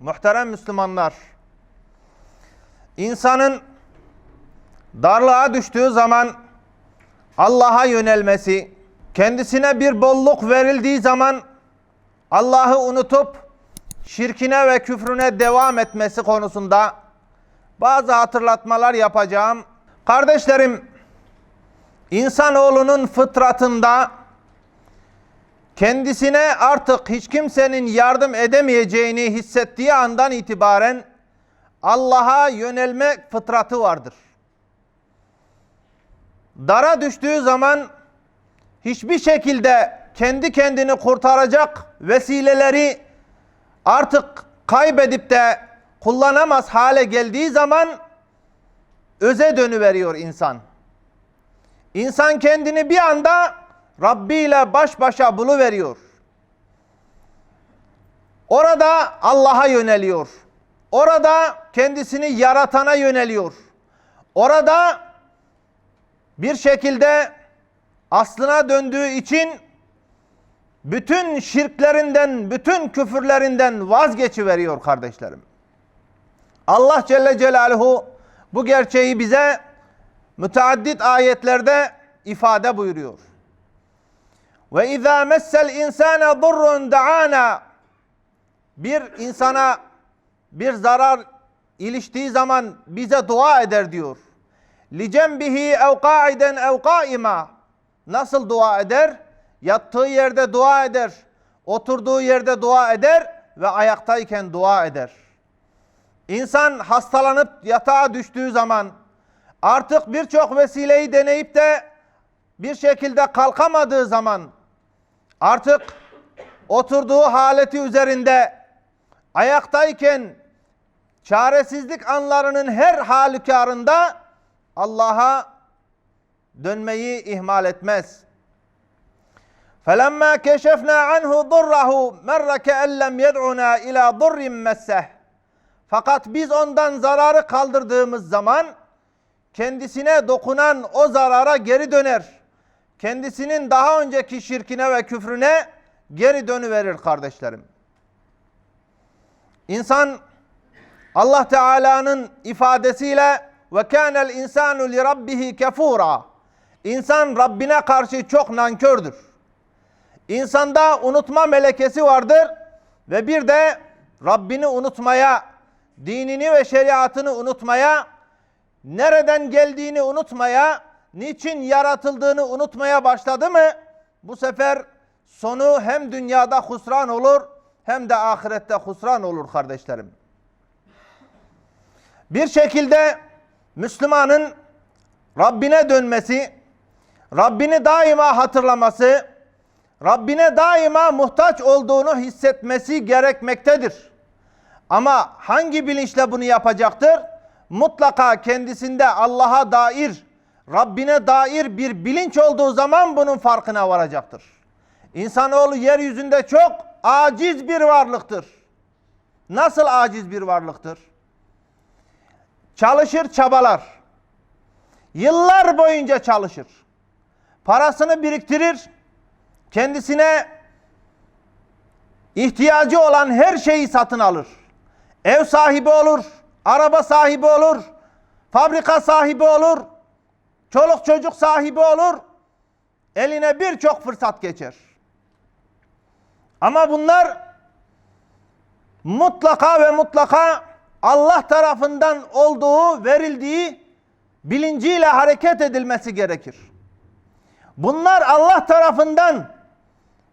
Muhterem Müslümanlar, insanın darlığa düştüğü zaman Allah'a yönelmesi, kendisine bir bolluk verildiği zaman Allah'ı unutup şirkine ve küfrüne devam etmesi konusunda bazı hatırlatmalar yapacağım. Kardeşlerim, insanoğlunun fıtratında kendisine artık hiç kimsenin yardım edemeyeceğini hissettiği andan itibaren Allah'a yönelme fıtratı vardır. Dara düştüğü zaman hiçbir şekilde kendi kendini kurtaracak vesileleri artık kaybedip de kullanamaz hale geldiği zaman öze dönüveriyor insan. İnsan kendini bir anda Rabbi ile baş başa buluveriyor. Orada Allah'a yöneliyor. Orada kendisini yaratana yöneliyor. Orada bir şekilde aslına döndüğü için bütün şirklerinden, bütün küfürlerinden vazgeçiveriyor kardeşlerim. Allah Celle Celaluhu bu gerçeği bize müteaddit ayetlerde ifade buyuruyor. Ve izâ messel insâne durrun da'ana bir insana bir zarar iliştiği zaman bize dua eder diyor. Licembihi ev ka'iden ev kâima Nasıl dua eder? Yattığı yerde dua eder. Oturduğu yerde dua eder ve ayaktayken dua eder. İnsan hastalanıp yatağa düştüğü zaman artık birçok vesileyi deneyip de bir şekilde kalkamadığı zaman artık oturduğu haleti üzerinde ayaktayken çaresizlik anlarının her halükarında Allah'a dönmeyi ihmal etmez. فَلَمَّا كَشَفْنَا عَنْهُ ضُرَّهُ مَرَّ كَأَنْ لَمْ يَدْعُنَا اِلَى ضُرٍّ مَسَّهِ fakat biz ondan zararı kaldırdığımız zaman kendisine dokunan o zarara geri döner. Kendisinin daha önceki şirkine ve küfrüne geri dönüverir kardeşlerim. İnsan Allah Teala'nın ifadesiyle ve kânel insanu li rabbihi kefura. İnsan Rabbine karşı çok nankördür. İnsanda unutma melekesi vardır ve bir de Rabbini unutmaya, dinini ve şeriatını unutmaya, nereden geldiğini unutmaya, niçin yaratıldığını unutmaya başladı mı? Bu sefer sonu hem dünyada husran olur hem de ahirette husran olur kardeşlerim. Bir şekilde Müslümanın Rabbine dönmesi, Rabbini daima hatırlaması, Rabbine daima muhtaç olduğunu hissetmesi gerekmektedir. Ama hangi bilinçle bunu yapacaktır? Mutlaka kendisinde Allah'a dair, Rabbine dair bir bilinç olduğu zaman bunun farkına varacaktır. İnsanoğlu yeryüzünde çok aciz bir varlıktır. Nasıl aciz bir varlıktır? Çalışır, çabalar. Yıllar boyunca çalışır. Parasını biriktirir. Kendisine ihtiyacı olan her şeyi satın alır. Ev sahibi olur, araba sahibi olur, fabrika sahibi olur, çoluk çocuk sahibi olur. Eline birçok fırsat geçer. Ama bunlar mutlaka ve mutlaka Allah tarafından olduğu, verildiği bilinciyle hareket edilmesi gerekir. Bunlar Allah tarafından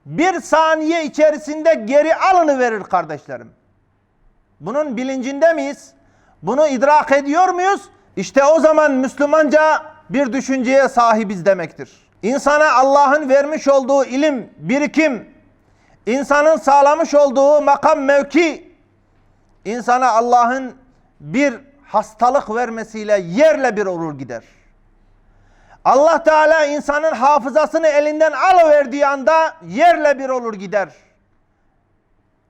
bir saniye içerisinde geri alını verir kardeşlerim. Bunun bilincinde miyiz? Bunu idrak ediyor muyuz? İşte o zaman Müslümanca bir düşünceye sahibiz demektir. İnsana Allah'ın vermiş olduğu ilim, birikim, insanın sağlamış olduğu makam mevki, insana Allah'ın bir hastalık vermesiyle yerle bir olur gider. Allah Teala insanın hafızasını elinden alıverdiği anda yerle bir olur gider.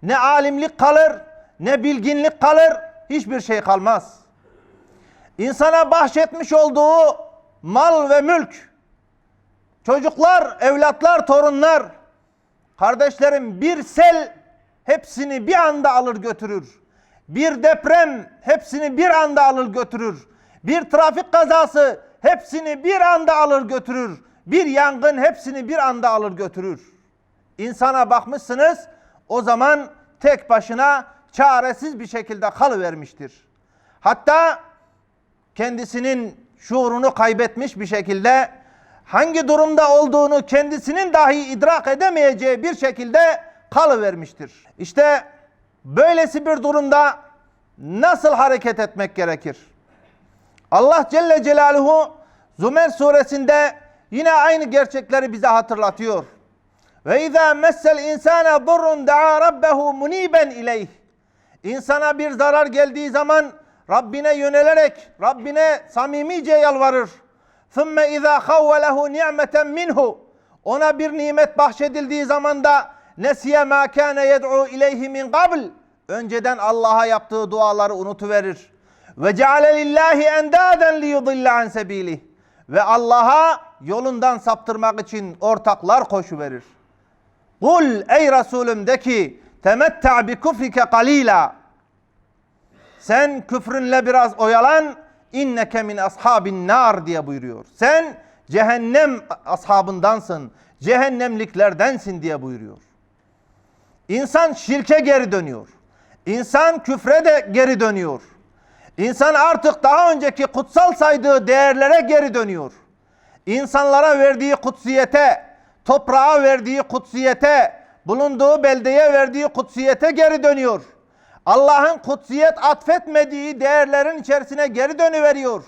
Ne alimlik kalır, ne bilginlik kalır, hiçbir şey kalmaz. insana bahşetmiş olduğu mal ve mülk, çocuklar, evlatlar, torunlar, kardeşlerim bir sel hepsini bir anda alır götürür. Bir deprem hepsini bir anda alır götürür. Bir trafik kazası hepsini bir anda alır götürür. Bir yangın hepsini bir anda alır götürür. İnsana bakmışsınız o zaman tek başına çaresiz bir şekilde kalıvermiştir. Hatta kendisinin şuurunu kaybetmiş bir şekilde hangi durumda olduğunu kendisinin dahi idrak edemeyeceği bir şekilde kalıvermiştir. İşte böylesi bir durumda nasıl hareket etmek gerekir? Allah Celle Celaluhu Zümer suresinde yine aynı gerçekleri bize hatırlatıyor. Ve izâ messel insâne durrun da'a rabbehu muniben ileyh. İnsana bir zarar geldiği zaman Rabbine yönelerek Rabbine samimice yalvarır. ثُمَّ اِذَا خَوَّلَهُ نِعْمَةً minhu. Ona bir nimet bahşedildiği zaman da nesiye ma kana yed'u ileyhi min qabl. Önceden Allah'a yaptığı duaları unutuverir. Ve ceale lillahi endaden li yudilla an sebilih. Ve Allah'a yolundan saptırmak için ortaklar koşuverir. Kul ey Resulüm de ki temetta bi kufrike kalila. Sen küfrünle biraz oyalan inneke min ashabin nar diye buyuruyor. Sen cehennem ashabındansın. Cehennemliklerdensin diye buyuruyor. İnsan şirke geri dönüyor. İnsan küfre de geri dönüyor. İnsan artık daha önceki kutsal saydığı değerlere geri dönüyor. İnsanlara verdiği kutsiyete, toprağa verdiği kutsiyete, bulunduğu beldeye verdiği kutsiyete geri dönüyor. Allah'ın kutsiyet atfetmediği değerlerin içerisine geri dönüveriyor.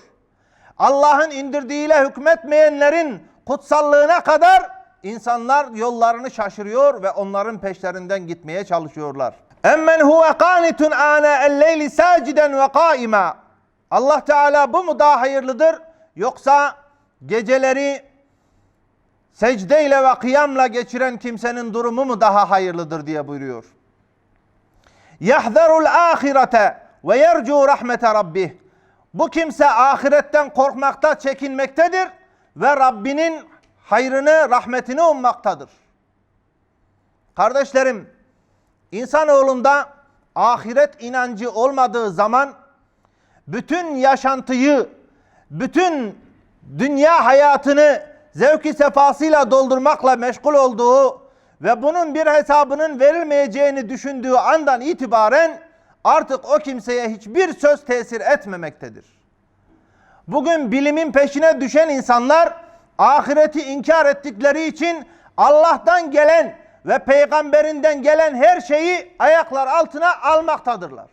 Allah'ın indirdiğiyle hükmetmeyenlerin kutsallığına kadar insanlar yollarını şaşırıyor ve onların peşlerinden gitmeye çalışıyorlar. Emmen huve qanitun ana el-leyli saciden ve qaima. Allah Teala bu mu daha hayırlıdır yoksa geceleri secdeyle ve kıyamla geçiren kimsenin durumu mu daha hayırlıdır diye buyuruyor. Yahzarul ahirete ve yercu rahmete rabbih. Bu kimse ahiretten korkmakta, çekinmektedir ve Rabbinin hayrını, rahmetini ummaktadır. Kardeşlerim, insanoğlunda ahiret inancı olmadığı zaman bütün yaşantıyı, bütün dünya hayatını zevki sefasıyla doldurmakla meşgul olduğu ve bunun bir hesabının verilmeyeceğini düşündüğü andan itibaren artık o kimseye hiçbir söz tesir etmemektedir. Bugün bilimin peşine düşen insanlar ahireti inkar ettikleri için Allah'tan gelen ve peygamberinden gelen her şeyi ayaklar altına almaktadırlar.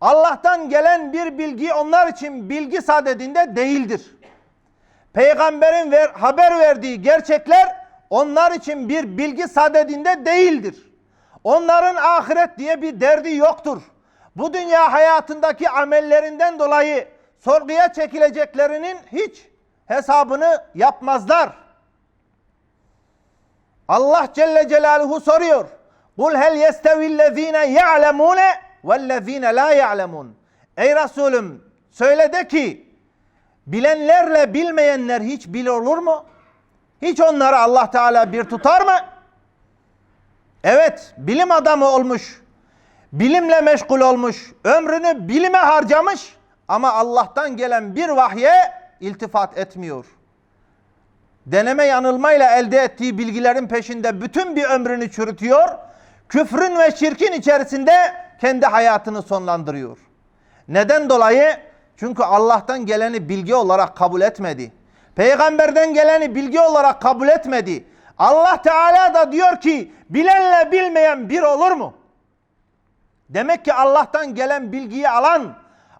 Allah'tan gelen bir bilgi onlar için bilgi sadedinde değildir. Peygamberin ver, haber verdiği gerçekler onlar için bir bilgi sadedinde değildir. Onların ahiret diye bir derdi yoktur. Bu dünya hayatındaki amellerinden dolayı sorguya çekileceklerinin hiç hesabını yapmazlar. Allah Celle Celaluhu soruyor. Kul hel yestevillezine ya'lemune vellezine la ya'lemun. Ey Resulüm söyle de ki bilenlerle bilmeyenler hiç bil olur mu? Hiç onları Allah Teala bir tutar mı? Evet, bilim adamı olmuş, bilimle meşgul olmuş, ömrünü bilime harcamış ama Allah'tan gelen bir vahye iltifat etmiyor. Deneme yanılmayla elde ettiği bilgilerin peşinde bütün bir ömrünü çürütüyor. Küfrün ve şirkin içerisinde kendi hayatını sonlandırıyor. Neden dolayı? Çünkü Allah'tan geleni bilgi olarak kabul etmedi. Peygamberden geleni bilgi olarak kabul etmedi. Allah Teala da diyor ki bilenle bilmeyen bir olur mu? Demek ki Allah'tan gelen bilgiyi alan,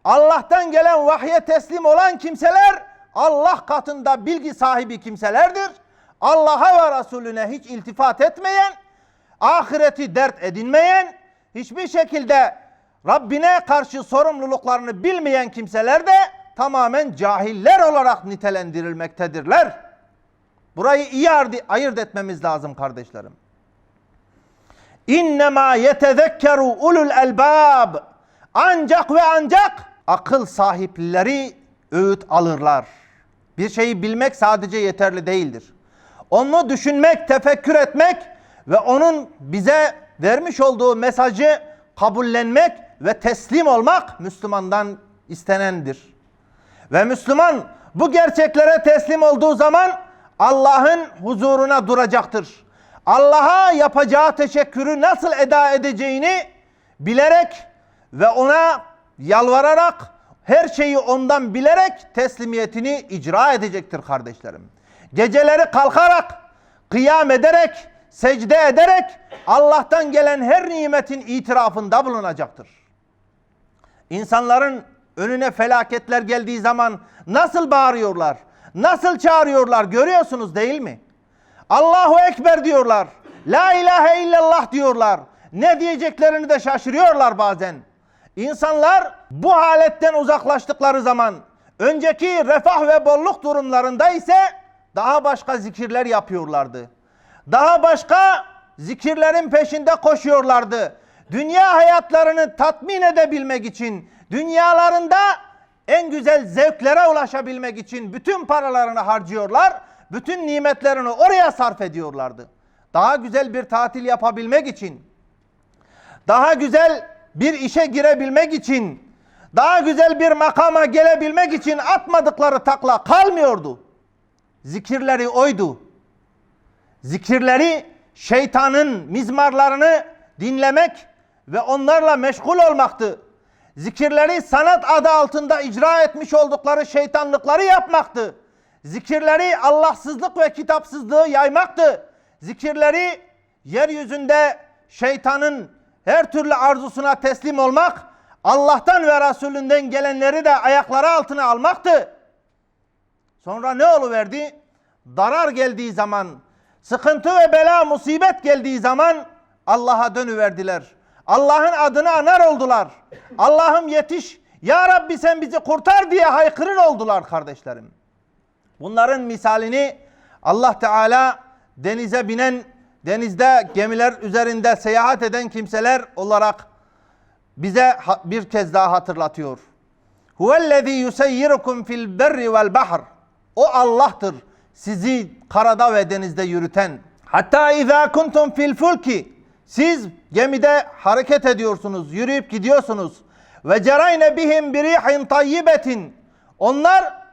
Allah'tan gelen vahye teslim olan kimseler Allah katında bilgi sahibi kimselerdir. Allah'a ve Resulüne hiç iltifat etmeyen, ahireti dert edinmeyen, hiçbir şekilde Rabbine karşı sorumluluklarını bilmeyen kimseler de tamamen cahiller olarak nitelendirilmektedirler. Burayı iyi ayırt etmemiz lazım kardeşlerim. İnnemâ yetezekkeru ulul elbab. Ancak ve ancak akıl sahipleri öğüt alırlar. Bir şeyi bilmek sadece yeterli değildir. Onu düşünmek, tefekkür etmek ve onun bize vermiş olduğu mesajı kabullenmek ve teslim olmak Müslümandan istenendir. Ve Müslüman bu gerçeklere teslim olduğu zaman Allah'ın huzuruna duracaktır. Allah'a yapacağı teşekkürü nasıl eda edeceğini bilerek ve ona yalvararak her şeyi ondan bilerek teslimiyetini icra edecektir kardeşlerim. Geceleri kalkarak, kıyam ederek, secde ederek Allah'tan gelen her nimetin itirafında bulunacaktır. İnsanların önüne felaketler geldiği zaman nasıl bağırıyorlar, nasıl çağırıyorlar görüyorsunuz değil mi? Allahu Ekber diyorlar, La ilahe illallah diyorlar. Ne diyeceklerini de şaşırıyorlar bazen. İnsanlar bu haletten uzaklaştıkları zaman önceki refah ve bolluk durumlarında ise daha başka zikirler yapıyorlardı. Daha başka zikirlerin peşinde koşuyorlardı. Dünya hayatlarını tatmin edebilmek için, dünyalarında en güzel zevklere ulaşabilmek için bütün paralarını harcıyorlar. Bütün nimetlerini oraya sarf ediyorlardı. Daha güzel bir tatil yapabilmek için, daha güzel bir işe girebilmek için, daha güzel bir makama gelebilmek için atmadıkları takla kalmıyordu. Zikirleri oydu. Zikirleri şeytanın mizmarlarını dinlemek ve onlarla meşgul olmaktı. Zikirleri sanat adı altında icra etmiş oldukları şeytanlıkları yapmaktı. Zikirleri Allahsızlık ve kitapsızlığı yaymaktı. Zikirleri yeryüzünde şeytanın her türlü arzusuna teslim olmak, Allah'tan ve Resulünden gelenleri de ayakları altına almaktı. Sonra ne oluverdi? Darar geldiği zaman, sıkıntı ve bela, musibet geldiği zaman Allah'a dönüverdiler. Allah'ın adını anar oldular. Allah'ım yetiş, Ya Rabbi sen bizi kurtar diye haykırır oldular kardeşlerim. Bunların misalini Allah Teala denize binen, denizde gemiler üzerinde seyahat eden kimseler olarak bize bir kez daha hatırlatıyor. Huvellezî yuseyyirukum fil berri vel bahr. O Allah'tır sizi karada ve denizde yürüten. Hatta izâ kuntum fil fulki. Siz gemide hareket ediyorsunuz, yürüyüp gidiyorsunuz. Ve cerayne bihim birihin tayyibetin. Onlar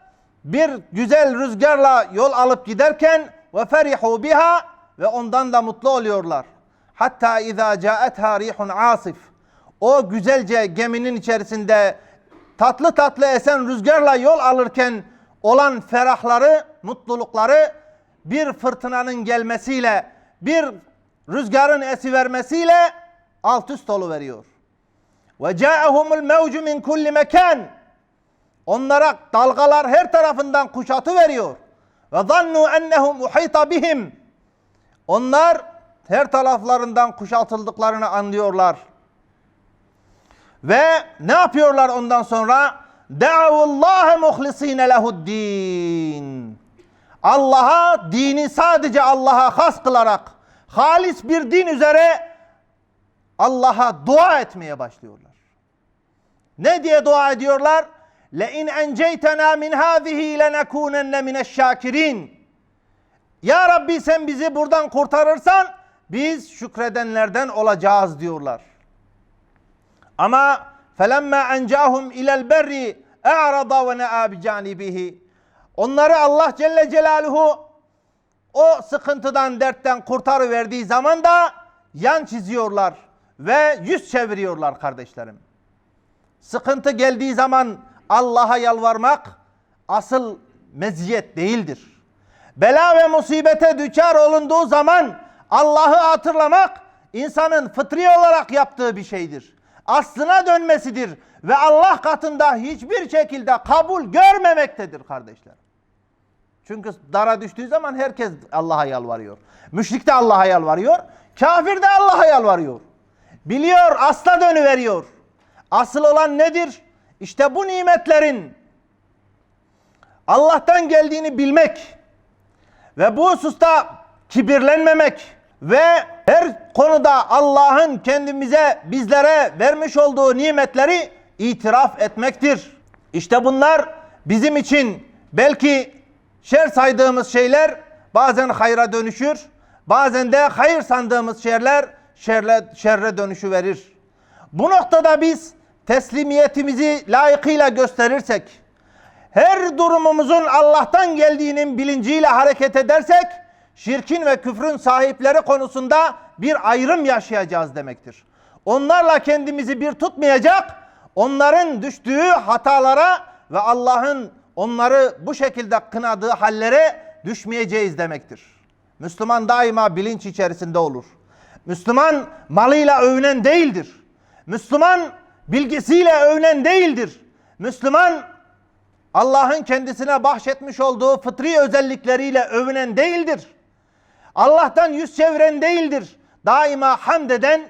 bir güzel rüzgarla yol alıp giderken ve ferihu biha ve ondan da mutlu oluyorlar. Hatta izâ câetha rihun asif. O güzelce geminin içerisinde tatlı tatlı esen rüzgarla yol alırken olan ferahları, mutlulukları bir fırtınanın gelmesiyle, bir rüzgarın esivermesiyle alt üst veriyor. Ve ca'ahumul mevcu min kulli mekan. Onlara dalgalar her tarafından kuşatı veriyor. Ve zannu ennehum uhita bihim. Onlar her taraflarından kuşatıldıklarını anlıyorlar. Ve ne yapıyorlar ondan sonra? Da'avullaha muhlisine lehuddin. Allah'a dini sadece Allah'a has kılarak halis bir din üzere Allah'a dua etmeye başlıyorlar. Ne diye dua ediyorlar? Le in enceytena min hadihi lenekunenne mineşşakirin. Ya Rabbi sen bizi buradan kurtarırsan biz şükredenlerden olacağız diyorlar. Ama felemma encahum ilel berri e'rada ve ne'a bi. Onları Allah Celle Celaluhu o sıkıntıdan, dertten kurtarıverdiği zaman da yan çiziyorlar ve yüz çeviriyorlar kardeşlerim. Sıkıntı geldiği zaman Allah'a yalvarmak asıl meziyet değildir. Bela ve musibete düçar olunduğu zaman Allah'ı hatırlamak insanın fıtri olarak yaptığı bir şeydir. Aslına dönmesidir ve Allah katında hiçbir şekilde kabul görmemektedir kardeşler. Çünkü dara düştüğü zaman herkes Allah'a yalvarıyor. Müşrik de Allah'a yalvarıyor. Kafir de Allah'a yalvarıyor. Biliyor, asla dönüveriyor. Asıl olan nedir? İşte bu nimetlerin Allah'tan geldiğini bilmek ve bu hususta kibirlenmemek ve her konuda Allah'ın kendimize, bizlere vermiş olduğu nimetleri itiraf etmektir. İşte bunlar bizim için belki şer saydığımız şeyler bazen hayra dönüşür. Bazen de hayır sandığımız şeyler şerle, şerre dönüşü verir. Bu noktada biz teslimiyetimizi layıkıyla gösterirsek, her durumumuzun Allah'tan geldiğinin bilinciyle hareket edersek, şirkin ve küfrün sahipleri konusunda bir ayrım yaşayacağız demektir. Onlarla kendimizi bir tutmayacak, onların düştüğü hatalara ve Allah'ın onları bu şekilde kınadığı hallere düşmeyeceğiz demektir. Müslüman daima bilinç içerisinde olur. Müslüman malıyla övünen değildir. Müslüman bilgisiyle övünen değildir. Müslüman Allah'ın kendisine bahşetmiş olduğu fıtri özellikleriyle övünen değildir. Allah'tan yüz çeviren değildir. Daima hamd eden,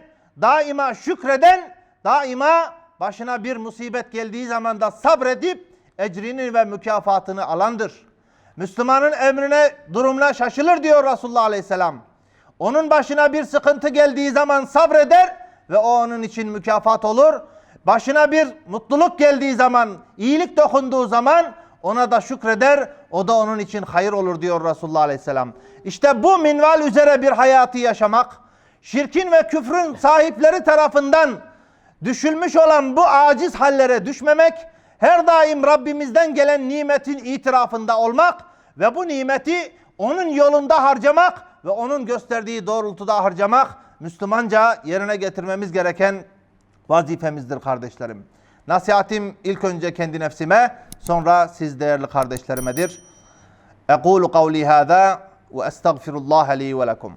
daima şükreden, daima başına bir musibet geldiği zaman da sabredip ecrini ve mükafatını alandır. Müslümanın emrine, durumuna şaşılır diyor Resulullah Aleyhisselam. Onun başına bir sıkıntı geldiği zaman sabreder ve o onun için mükafat olur. Başına bir mutluluk geldiği zaman, iyilik dokunduğu zaman ona da şükreder. O da onun için hayır olur diyor Resulullah Aleyhisselam. İşte bu minval üzere bir hayatı yaşamak, şirkin ve küfrün sahipleri tarafından düşülmüş olan bu aciz hallere düşmemek, her daim Rabbimizden gelen nimetin itirafında olmak ve bu nimeti onun yolunda harcamak ve onun gösterdiği doğrultuda harcamak Müslümanca yerine getirmemiz gereken vazifemizdir kardeşlerim. Nasihatim ilk önce kendi nefsime, sonra siz değerli kardeşlerimedir. Ekulu kavli hâzâ ve estağfirullah li ve lekum.